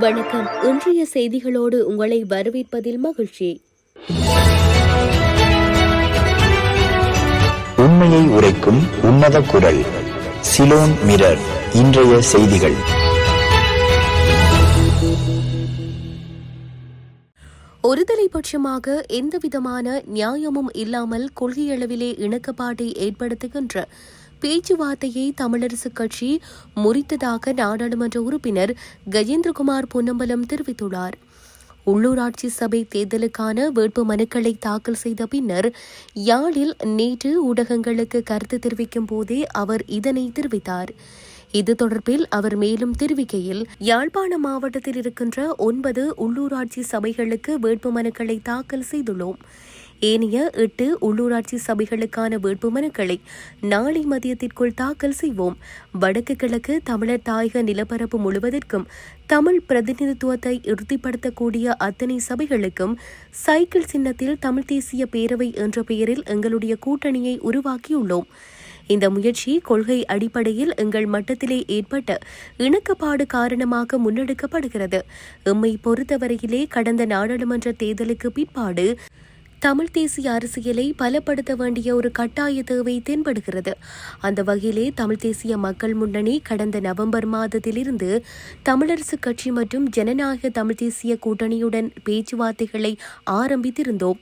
வணக்கம். இன்றைய செய்திகளோடு உங்களை வரவேற்பதில் மகிழ்ச்சி. உண்மையை உரைக்கும் உன்னத குரல். சிலோன் மிரர் இன்றைய செய்திகள். ஒருதலை பட்சமாக எந்தவிதமான நியாயமும் இல்லாமல் கொள்கையளவிலே இணக்கப்பாட்டை ஏற்படுத்துகின்ற பேச்சுவார்த்தையை தமிழரசுக் கட்சி முறித்ததாக நாடாளுமன்ற உறுப்பினர் கஜேந்திரகுமார் பொன்னம்பலம் தெரிவித்துள்ளார். உள்ளூராட்சி சபை தேர்தலுக்கான வேட்பு மனுக்களை தாக்கல் செய்த பின்னர் யாழில் நேற்று ஊடகங்களுக்கு கருத்து தெரிவிக்கும் போதே அவர் இதனை தெரிவித்தார். இது தொடர்பில் அவர் மேலும் தெரிவிக்கையில் யாழ்ப்பாண மாவட்டத்தில் இருக்கின்ற ஒன்பது உள்ளூராட்சி சபைகளுக்கு வேட்புமனுக்களை தாக்கல் செய்துள்ளோம். ஏனைய எட்டு உள்ளூராட்சி சபைகளுக்கான வேட்புமனுக்களை நாளை மதியத்திற்குள் தாக்கல் செய்வோம். வடக்கு கிழக்கு தமிழர் தாயக நிலப்பரப்பு முழுவதற்கும் தமிழ் பிரதிநிதித்துவத்தை உறுதிப்படுத்தக்கூடிய அத்தனை சபைகளுக்கும் சைக்கிள் சின்னத்தில் தமிழ் தேசிய பேரவை என்ற பெயரில் எங்களுடைய கூட்டணியை உருவாக்கியுள்ளோம். இந்த முயற்சி கொள்கை அடிப்படையில் எங்கள் மட்டத்திலே ஏற்பட்ட இணக்கப்பாடு காரணமாக முன்னெடுக்கப்படுகிறது. எம்மை பொறுத்தவரையிலே கடந்த நாடாளுமன்ற தேர்தலுக்கு பிற்பாடு தமிழ் தேசிய அரசியலை பலப்படுத்த வேண்டிய ஒரு கட்டாய தேவை தென்படுகிறது. அந்த வகையிலே தமிழ் தேசிய மக்கள் முன்னணி கடந்த நவம்பர் மாதத்திலிருந்து தமிழரசு கட்சி மற்றும் ஜனநாயக தமிழ் தேசிய கூட்டணியுடன் பேச்சுவார்த்தைகளை ஆரம்பித்திருந்தோம்.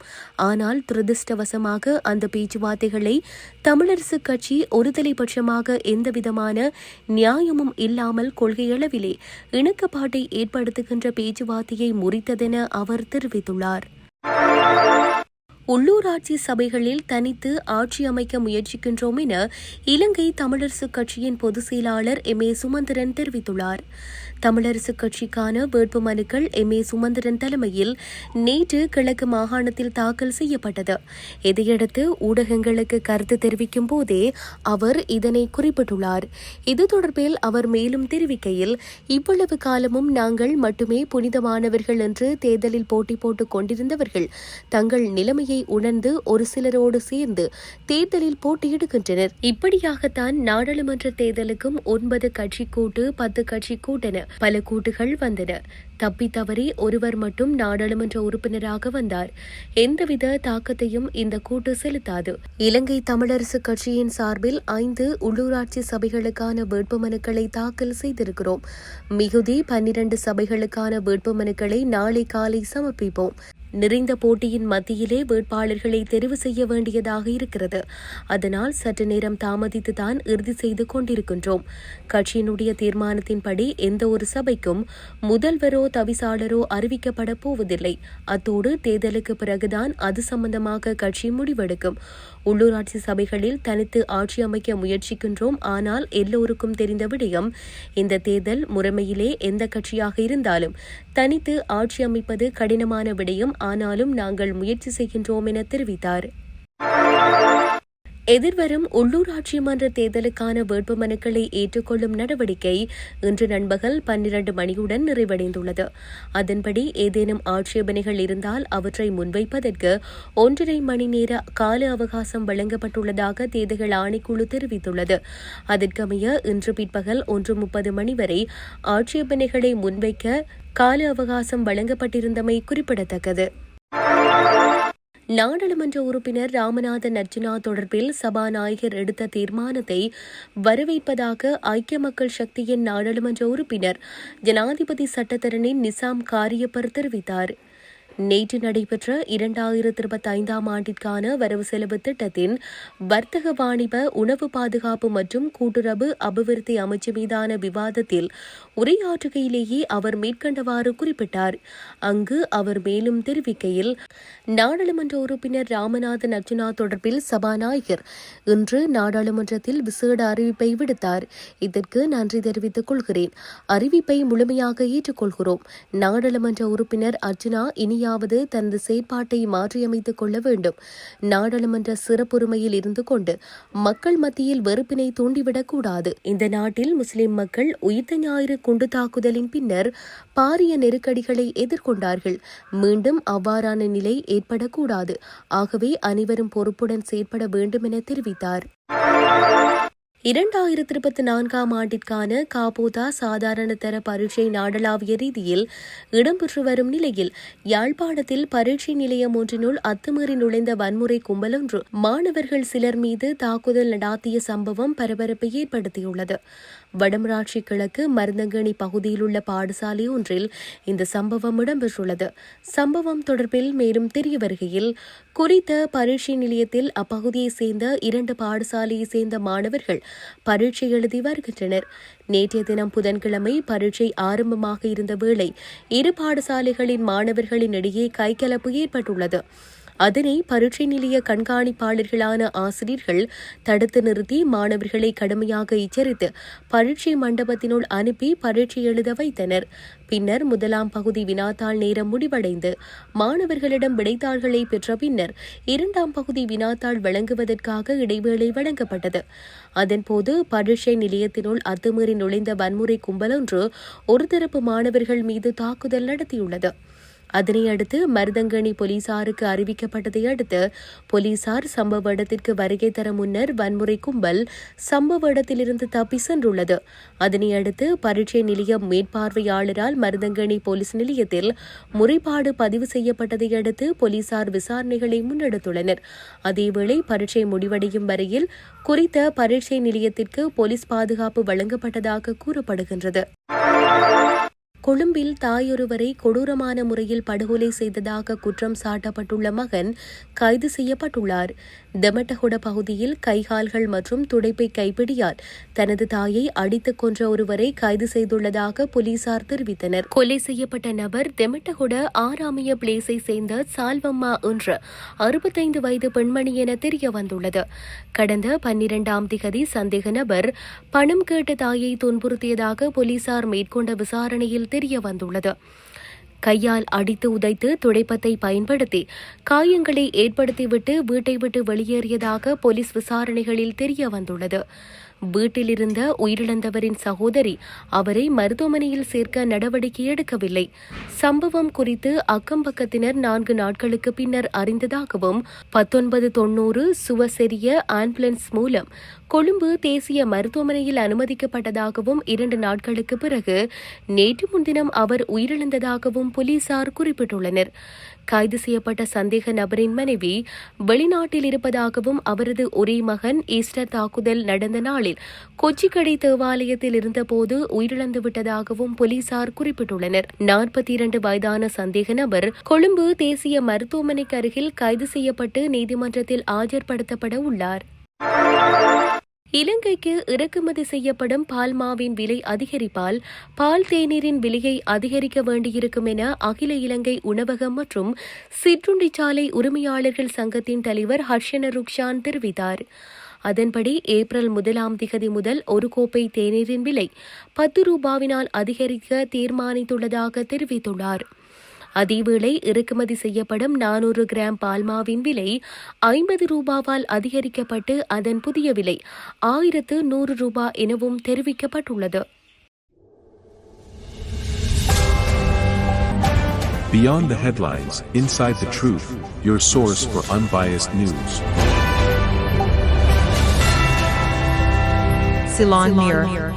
ஆனால் துரதிருஷ்டவசமாக அந்த பேச்சுவார்த்தைகளை தமிழரசுக் கட்சி ஒருதலை பட்சமாக எந்தவிதமான நியாயமும் இல்லாமல் கொள்கையளவிலே இணக்கப்பாட்டை ஏற்படுத்துகின்ற பேச்சுவார்த்தையை முறித்ததென அவர் தெரிவித்துள்ளார். உள்ளூராட்சி சபைகளில் தனித்து ஆட்சி அமைக்க முயற்சிக்கின்றோம் என இலங்கை தமிழரசுக் கட்சியின் பொதுச் செயலாளர் எம். ஏ. சுமந்திரன் தெரிவித்துள்ளார். தமிழரசுக் கட்சிக்கான வேட்பு மனுக்கள் எம். ஏ. சுமந்திரன் தலைமையில் நேற்று கிழக்கு மாகாணத்தில் தாக்கல் செய்யப்பட்டது. இதையடுத்து ஊடகங்களுக்கு கருத்து தெரிவிக்கும் போதே அவர் இதனை குறிப்பிட்டுள்ளார். இது தொடர்பில் அவர் மேலும் தெரிவிக்கையில் இவ்வளவு காலமும் நாங்கள் மட்டுமே புனிதமானவர்கள் என்று தேர்தலில் போட்டி போட்டுக் கொண்டிருந்தவர்கள் தங்கள் நிலைமையை உணர்ந்து ஒரு சிலரோடு சேர்ந்து தேர்தலில் போட்டியிடுகின்றனர். இப்படியாகத்தான் நாடாளுமன்ற தேர்தலுக்கும் ஒன்பது கட்சி கூட்டு பத்து கட்சி கூட்டென பல கூட்டுகள் வந்தன. தப்பி தவறி ஒருவர் மட்டும் நாடாளுமன்ற உறுப்பினராக வந்தார். எந்தவித தாக்கத்தையும் இந்த கூட்டு செலுத்தாது. இலங்கை தமிழரசு கட்சியின் சார்பில் ஐந்து உள்ளூராட்சி சபைகளுக்கான வேட்புமனுக்களை தாக்கல் செய்திருக்கிறோம். மிகுதி பன்னிரண்டு சபைகளுக்கான வேட்புமனுக்களை நாளை காலை சமர்ப்பிப்போம். நிறைந்த போட்டியின் மத்தியிலே வேட்பாளர்களை தெரிவு செய்ய வேண்டியதாக இருக்கிறது. அதனால் சற்று நேரம் தாமதித்துதான் இறுதி செய்து கொண்டிருக்கின்றோம். கட்சியினுடைய தீர்மானத்தின்படி எந்த ஒரு சபைக்கும் முதல்வரோ தவிசாளரோ அறிவிக்கப்பட போவதில்லை. அத்தோடு தேர்தலுக்கு பிறகுதான் அது சம்பந்தமாக கட்சி முடிவெடுக்கும். உள்ளூராட்சி சபைகளில் தனித்து ஆட்சி அமைக்க முயற்சிக்கின்றோம். ஆனால் எல்லோருக்கும் தெரிந்த விடயம் இந்த தேர்தல் முறைமையிலே எந்த கட்சியாக இருந்தாலும் தனித்து ஆட்சி அமைப்பது கடினமான விடயம் ஆனாலும் நாங்கள் முயற்சி செய்கின்றோம் என தெரிவித்தார். எதிர்வரும் உள்ளூராட்சி மன்ற தேர்தலுக்கான வேட்புமனுக்களை ஏற்றுக்கொள்ளும் நடவடிக்கை இன்று நண்பகல் பன்னிரண்டு மணியுடன் நிறைவடைந்துள்ளது. அதன்படி ஏதேனும் ஆட்சேபனைகள் இருந்தால் அவற்றை முன்வைப்பதற்கு ஒன்றரை மணி நேர கால அவகாசம் வழங்கப்பட்டுள்ளதாக தேர்தல் ஆணைக்குழு தெரிவித்துள்ளது. அதற்கமைய இன்று பிற்பகல் ஒன்று முப்பது மணி வரை ஆட்சேபனைகளை முன்வைக்க கால அவகாசம் வழங்கப்பட்டிருந்தமை குறிப்பிடத்தக்கது. நாடாளுமன்ற உறுப்பினர் ராமநாதன் அர்ஜுனா தொடர்பில் சபாநாயகர் எடுத்த தீர்மானத்தை வரவேற்பதாக ஐக்கிய மக்கள் சக்தியின் நாடாளுமன்ற உறுப்பினர் ஜனாதிபதி சட்டத்தரணி நிசாம் காரியப்பர் தெரிவித்தார். நேற்று நடைபெற்ற இரண்டாயிரத்தி இருபத்தி ஐந்தாம் ஆண்டிற்கான வரவு செலவு திட்டத்தின் வர்த்தக வாணிப உணவு பாதுகாப்பு மற்றும் கூட்டுறவு அபிவிருத்தி அமைச்சு மீதான விவாதத்தில் உரையாற்றுகையிலேயே அவர் மேற்கண்டவாறு குறிப்பிட்டார். அங்கு அவர் மேலும் தெரிவிக்கையில் நாடாளுமன்ற உறுப்பினர் ராமநாதன் அர்ஜுனா தொடர்பில் சபாநாயகர் இன்று நாடாளுமன்றத்தில் விசேட அறிவிப்பை விடுத்தார். இதற்கு நன்றி தெரிவித்துக் கொள்கிறேன். அறிவிப்பை முழுமையாக ஏற்றுக்கொள்கிறோம். நாடாளுமன்ற உறுப்பினர் அர்ஜுனா இனி எப்படியாவது தனது செயற்பாட்டை மாற்றியமைத்துக் கொள்ள வேண்டும். நாடாளுமன்ற சிறப்புரிமையில் இருந்து கொண்டு மக்கள் மத்தியில் வெறுப்பினை தூண்டிவிடக்கூடாது இந்த நாட்டில் முஸ்லிம் மக்கள் உயிர்த்த ஞாயிறு குண்டு தாக்குதலின் பின்னர் பாரிய நெருக்கடிகளை எதிர்கொண்டார்கள். மீண்டும் அவ்வாறான நிலை ஏற்படக்கூடாது. ஆகவே அனைவரும் பொறுப்புடன் செயற்பட வேண்டும் என தெரிவித்தார். இரண்டாயிரத்தி இருபத்தி நான்காம் ஆண்டிற்கான காபோதா சாதாரண தர பரீட்சை நாடளாவிய ரீதியில் இடம்பெற்று வரும் நிலையில் யாழ்ப்பாணத்தில் பரீட்சை நிலையம் ஒன்றினுள் அத்துமீறி நுழைந்த வன்முறை கும்பலொன்று மாணவர்கள் சிலர் மீது தாக்குதல் நடாத்திய சம்பவம் பரபரப்பை ஏற்படுத்தியுள்ளது. வடமராட்சி கிழக்கு மருந்தங்கணி பகுதியில் உள்ள பாடசாலை ஒன்றில் இந்த சம்பவம் இடம்பெற்றுள்ளது. சம்பவம் தொடர்பில் மேலும் தெரிய வருகையில் குறித்த பரீட்சை நிலையத்தில் அப்பகுதியைச் சேர்ந்த இரண்டு பாடசாலையைச் சேர்ந்த மாணவர்கள் பரீட்சை எழுதி வருகின்றனர். நேற்றைய தினம் புதன்கிழமை பரீட்சை ஆரம்பமாக இருந்த வேளை இரு பாடசாலைகளின் மாணவர்களின் இடையே கைகலப்பு ஏற்பட்டுள்ளது. அதனை பரீட்சை நிலைய கண்காணிப்பாளர்களான ஆசிரியர்கள் தடுத்து நிறுத்தி மாணவர்களை கடுமையாக எச்சரித்து பரீட்சை மண்டபத்தினுள் அனுப்பி பரீட்சை எழுத வைத்தனர். பின்னர் முதலாம் பகுதி வினாத்தாள் நேரம் முடிவடைந்து மாணவர்களிடம் விடைத்தாள்களை பெற்ற பின்னர் இரண்டாம் பகுதி வினாத்தாள் வழங்குவதற்காக இடைவேளை வழங்கப்பட்டது. அதன்போது பரீட்சை நிலையத்தினுள் அத்துமீறி நுழைந்த வன்முறை கும்பலொன்று ஒரு தரப்பு மாணவர்கள் மீது தாக்குதல் நடத்தியுள்ளது. அதனை அடுத்து மருதங்கணி போலீசாருக்கு அறிவிக்கப்பட்டதை அடுத்து போலீசார் சம்பவ இடத்திற்கு வருகை தர முன்னர் வன்முறை கும்பல் சம்பவ இடத்திலிருந்து தப்பி சென்றுள்ளது. அதனை அடுத்து பரீட்சை நிலைய மேற்பார்வையாளரால் மருதங்கணி போலீஸ் நிலையத்தில் முறைப்பாடு பதிவு செய்யப்பட்டதை அடுத்து போலீசார் விசாரணைகளை முன்னெடுத்துள்ளனர். அதேவேளை பரீட்சை முடிவடையும் வரையில் குறித்த பரீட்சை நிலையத்திற்கு போலீஸ் பாதுகாப்பு வழங்கப்பட்டதாக கூறப்படுகின்றது. கொழும்பில் தாயொருவரை கொடூரமான முறையில் படுகொலை செய்ததாக குற்றம் சாட்டப்பட்டுள்ள மகன் கைது செய்யப்பட்டுள்ளார். தெமட்டகுட பகுதியில் கைகால்கள் மற்றும் துடைப்பை கைப்பிடியால் தனது தாயை அடித்துக் கொன்ற ஒருவரை கைது செய்துள்ளதாக போலீசார் தெரிவித்தனர். கொலை செய்யப்பட்ட நபர் தெமட்டகுட ஆறாமிய பிளேஸை சேர்ந்த சால்வம்மா என்ற அறுபத்தைந்து வயது பெண்மணி என தெரிய வந்துள்ளது. கடந்த பன்னிரண்டாம் திகதி சந்தேக நபர் பணம் கேட்ட தாயை துன்புறுத்தியதாக போலீசார் மேற்கொண்ட விசாரணையில் தெரிய வந்துள்ளது. கையால் அடித்து உதைத்து துடைப்பத்தை பயன்படுத்தி காயங்களை ஏற்படுத்திவிட்டு வீட்டை விட்டு வெளியேறியதாக போலீஸ் விசாரணைகளில் தெரிய வந்துள்ளது. வீட்டிலிருந்த உயிரிழந்தவரின் சகோதரி அவரை மருத்துவமனையில் சேர்க்க நடவடிக்கை எடுக்கவில்லை. சம்பவம் குறித்து அக்கம்பக்கத்தினர் நான்கு நாட்களுக்கு பின்னர் அறிந்ததாகவும் பத்தொன்பது தொன்னூறு சுவசெரிய ஆம்புலன்ஸ் மூலம் கொழும்பு தேசிய மருத்துவமனையில் அனுமதிக்கப்பட்டதாகவும் இரண்டு நாட்களுக்கு பிறகு நேற்று முன்தினம் அவர் உயிரிழந்ததாகவும் போலீசார் குறிப்பிட்டுள்ளனர். கைது செய்யப்பட்ட சந்தேக நபரின் மனைவி வெளிநாட்டில் இருப்பதாகவும் அவரது ஒரே மகன் ஈஸ்டர் தாக்குதல் நடந்த நாளில் கொச்சிக்கடை தேவாலயத்தில் இருந்தபோது உயிரிழந்து விட்டதாகவும் போலீசார் குறிப்பிட்டுள்ளனர். நாற்பத்தி இரண்டு வயதான சந்தேக நபர் கொழும்பு தேசிய மருத்துவமனைக்கு அருகில் கைது செய்யப்பட்டு நீதிமன்றத்தில் ஆஜர்படுத்தப்பட உள்ளார். இலங்கைக்கு இறக்குமதி செய்யப்படும் பால்மாவின் விலை அதிகரிப்பால் பால் தேநீரின் விலையை அதிகரிக்க வேண்டியிருக்கும் என அகில இலங்கை உணவகம் மற்றும் சிற்றுண்டிச்சாலை உரிமையாளர்கள் சங்கத்தின் தலைவர் ஹர்ஷன ருக்ஷான் தெரிவித்தார். அதன்படி ஏப்ரல் முதலாம் திகதி முதல் ஒரு கோப்பை தேநீரின் விலை பத்து ரூபாவினால் அதிகரிக்க தீர்மானித்துள்ளதாக தெரிவித்துள்ளார். அதேவேளை இறக்குமதி செய்யப்படும் நானூறு கிராம் பால்மாவின் விலை ஐம்பது ரூபாவால் அதிகரிக்கப்பட்டு அதன் புதிய விலை ஆயிரத்து நூறு ரூபாய் எனவும் தெரிவிக்கப்பட்டுள்ளது Beyond the headlines, inside the truth, your source for unbiased news. Ceylon Mirror.